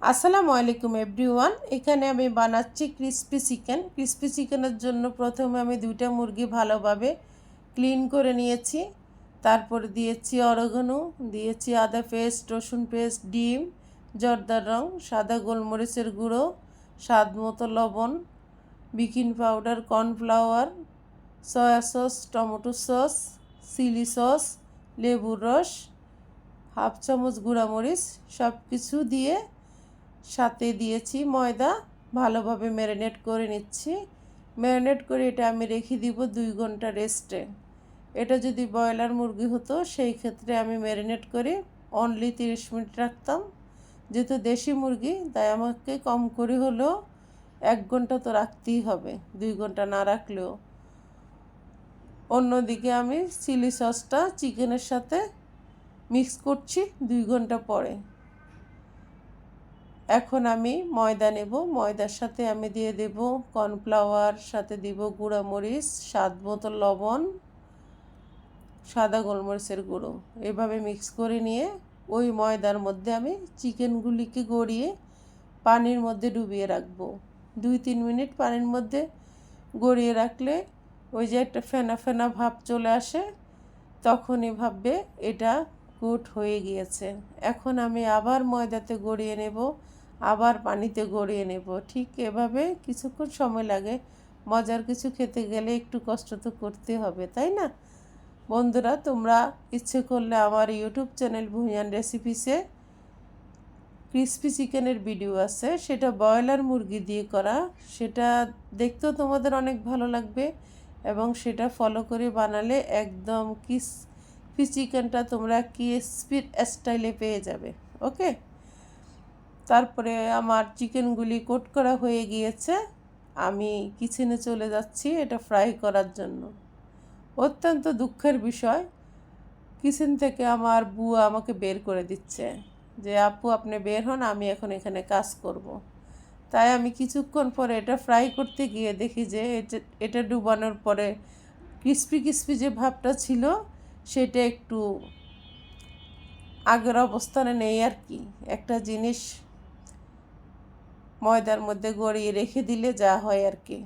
আসসালামু আলাইকুম এভরিওয়ান। এখানে আমি বানাচ্ছি ক্রিস্পি চিকেন। ক্রিস্পি চিকেনের জন্য প্রথমে আমি দুইটা মুরগি ভালোভাবে ক্লিন করে নিয়েছি। তারপর দিয়েছি অরগানো, দিয়েছি আদা পেস্ট, রসুন পেস্ট, ডিম, জর্দার রং, সাদা গোলমরিচের গুঁড়ো, স্বাদ মতো লবণ baking powder, cornflour, soya sauce, tomato sauce, chilli sauce, লেবুর রস, হাফ চামচ গুঁড়ামরিচ সব কিছু দিয়ে সাথে দিয়েছি ময়দা, ভালোভাবে ম্যারিনেট করে নিচ্ছি। ম্যারিনেট করে এটা আমি রেখে দিব দুই ঘণ্টা রেস্টে। এটা যদি ব্রয়লার মুরগি হতো, সেই ক্ষেত্রে আমি ম্যারিনেট করে অনলি তিরিশ মিনিট রাখতাম। যেহেতু দেশি মুরগি, তাই আমাকে কম করে হলেও এক ঘণ্টা তো রাখতেই হবে, দুই ঘণ্টা না রাখলেও। অন্যদিকে আমি চিলি সসটা চিকেনের সাথে মিক্স করছি দুই ঘণ্টা পরে। এখন আমি ময়দা নেব। ময়দার সাথে আমি দিয়ে দেব কর্নফ্লাওয়ার, সাথে দিব গুঁড়া মরিচ স্বাদ মতো লবণ, সাদা গোলমরিচের গুঁড়ো। এভাবে মিক্স করে নিয়ে ওই ময়দার মধ্যে আমি চিকেনগুলিকে গড়িয়ে পানির মধ্যে ডুবিয়ে রাখব। দুই তিন মিনিট পানির মধ্যে গড়িয়ে রাখলে ওই যে একটা ফেনা ফেনা ভাব চলে আসে, তখনই ভাববে এটা কুট হয়ে গিয়েছে। এখন আমি আবার ময়দাতে গড়িয়ে নেব আবার পানিতে গড়িয়ে নেব। ঠিক এভাবে কিছুক্ষণ সময় লাগে। মজার কিছু খেতে গেলে একটু কষ্ট তো করতে হবে, তাই না? বন্ধুরা, তোমরা ইচ্ছে করলে আমার ইউটিউব চ্যানেল ভুঁইয়ান রেসিপিসে ক্রিসপি চিকেনের ভিডিও আছে। সেটা ব্রয়লার মুরগি দিয়ে করা। সেটা দেখতেও তোমাদের অনেক ভালো লাগবে এবং সেটা ফলো করে বানালে একদম ক্রিসপি চিকেনটা তোমরা ক্রিসপির স্টাইলে পেয়ে যাবে। ওকে তারপরে আমার চিকেনগুলি কোট করা হয়ে গিয়েছে। আমি কিচেনে চলে যাচ্ছি এটা ফ্রাই করার জন্য। অত্যন্ত দুঃখের বিষয়, কিচেন থেকে আমার বুয়া আমাকে বের করে দিচ্ছে যে, আপু, আপনি বের হন, আমি এখন এখানে কাজ করব। তাই আমি কিছুক্ষণ পরে এটা ফ্রাই করতে গিয়ে দেখি যে, এটা এটা ডুবানোর পরে ক্রিস্পি ক্রিস্পি যে ভাবটা ছিল, সেটা একটু আগের অবস্থানে নেই আর কি। একটা জিনিস ময়দার মধ্যে গড়িয়ে রেখে দিলে যা হয় আর কি।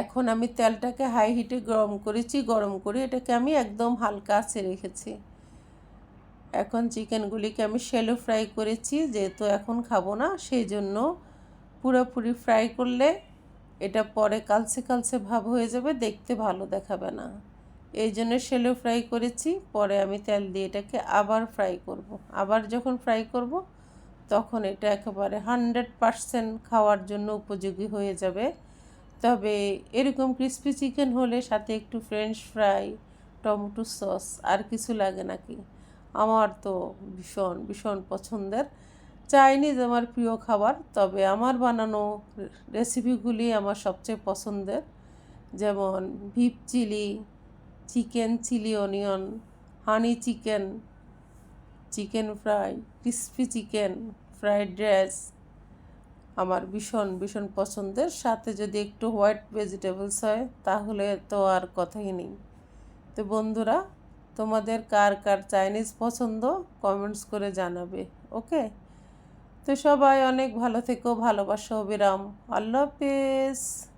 এখন আমি তেলটাকে হাই হিটে গরম করেছি, গরম করে এটাকে আমি একদম হালকা আছে রেখেছি। এখন চিকেনগুলিকে আমি শ্যালো ফ্রাই করেছি, যেহেতু এখন খাব না, সেই জন্য পুরোপুরি ফ্রাই করলে এটা পরে কালচে কালচে ভাব হয়ে যাবে, দেখতে ভালো দেখাবে না। এই জন্য শ্যালো ফ্রাই করেছি, পরে আমি তেল দিয়ে এটাকে আবার ফ্রাই করব। আবার যখন ফ্রাই করব তখন এটা একেবারে হান্ড্রেড পারসেন্ট খাওয়ার জন্য উপযোগী হয়ে যাবে। তবে এরকম ক্রিস্পি চিকেন হলে সাথে একটু ফ্রেঞ্চ ফ্রাই টমেটো সস আর কিছু লাগে নাকি? আমার তো ভীষণ ভীষণ পছন্দের। চাইনিজ আমার প্রিয় খাবার, তবে আমার বানানো রেসিপিগুলি আমার সবচেয়ে পছন্দের। যেমন ভিপ chilli chicken chilli onion honey chicken chicken fry crispy chicken fried rice আমার ভীষণ ভীষণ পছন্দের। সাথে যদি একটু হোয়াইট ভেজিটেবলস হয়, তাহলে তো আর কথাই নেই। তো বন্ধুরা, তোমাদের কার কার চাইনিজ পছন্দ, কমেন্টস করে জানাবে, ওকে? তো সবাই অনেক ভালো থেকো, ভালোবাসো, বিরাম। আল্লাহ হাফেজ।